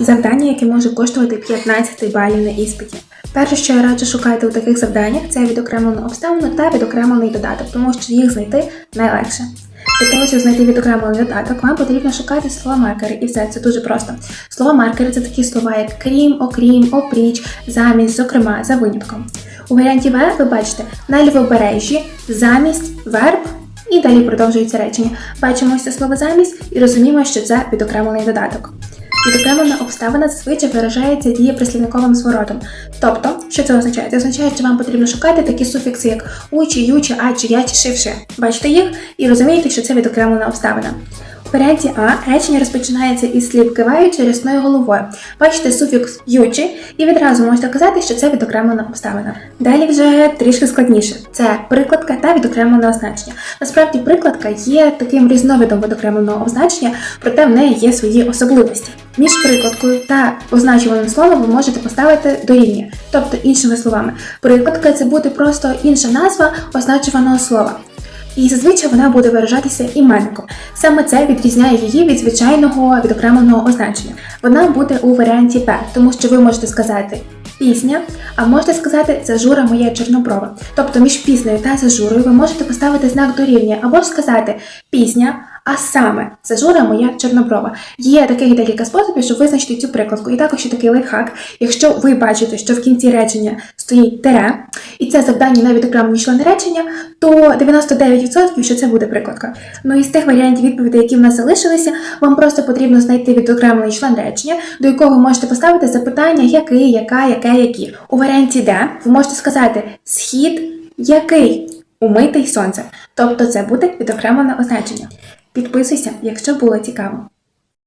Завдання, яке може коштувати 15 балів на іспиті. Перше, що я раджу шукати у таких завданнях, це відокремлену обставину та відокремлений додаток, тому що їх знайти найлегше. Для того, щоб знайти відокремлений додаток, вам потрібно шукати слова маркери, і все це дуже просто. Слова маркери це такі слова, як крім, окрім, опріч, замість, зокрема, за винятком. У варіанті В ви бачите на лівобережжі, замість, верб і далі продовжується речення. Бачимо це слово замість і розуміємо, що це відокремлений додаток. Відокремлена обставина зазвичай виражається дієприслівниковим зворотом. Тобто, що це означає? Це означає, що вам потрібно шукати такі суфікси, як у, чи, ю, чи, а, чи, я, чи, шивше. Бачите їх і розумієте, що це відокремлена обставина. Варіанті А речення розпочинається із слів киваючи рясною головою. Бачите суфікс ючи, і відразу можете казати, що це відокремлена обставина. Далі вже трішки складніше. Це прикладка та відокремлене означення. Насправді, прикладка є таким різновидом відокремленого означення, проте в неї є свої особливості. Між прикладкою та означуваним словом ви можете поставити дорівнює. Тобто, іншими словами, прикладка це буде просто інша назва означуваного слова. І зазвичай вона буде виражатися іменником. Саме це відрізняє її від звичайного відокремленого означення. Вона буде у варіанті П, тому що ви можете сказати пісня, а можете сказати зажура моя чорноброва. Тобто між піснею та зажурою ви можете поставити знак дорівнює, або ж сказати пісня, а саме зажура моя чорноброва. Є таких декілька способів, щоб визначити цю прикладку. І також є такий лайфхак. Якщо ви бачите, що в кінці речення стоїть тере, і це завдання на відокремлені члени речення, то 99% що це буде прикладка. Ну і з тих варіантів відповідей, які в нас залишилися, вам просто потрібно знайти відокремлений член речення, до якого ви можете поставити запитання, який, яка, яке, які. У варіанті Д ви можете сказати схід який умитий сонцем. Тобто це буде відокремлене означення. Підписуйся, якщо було цікаво.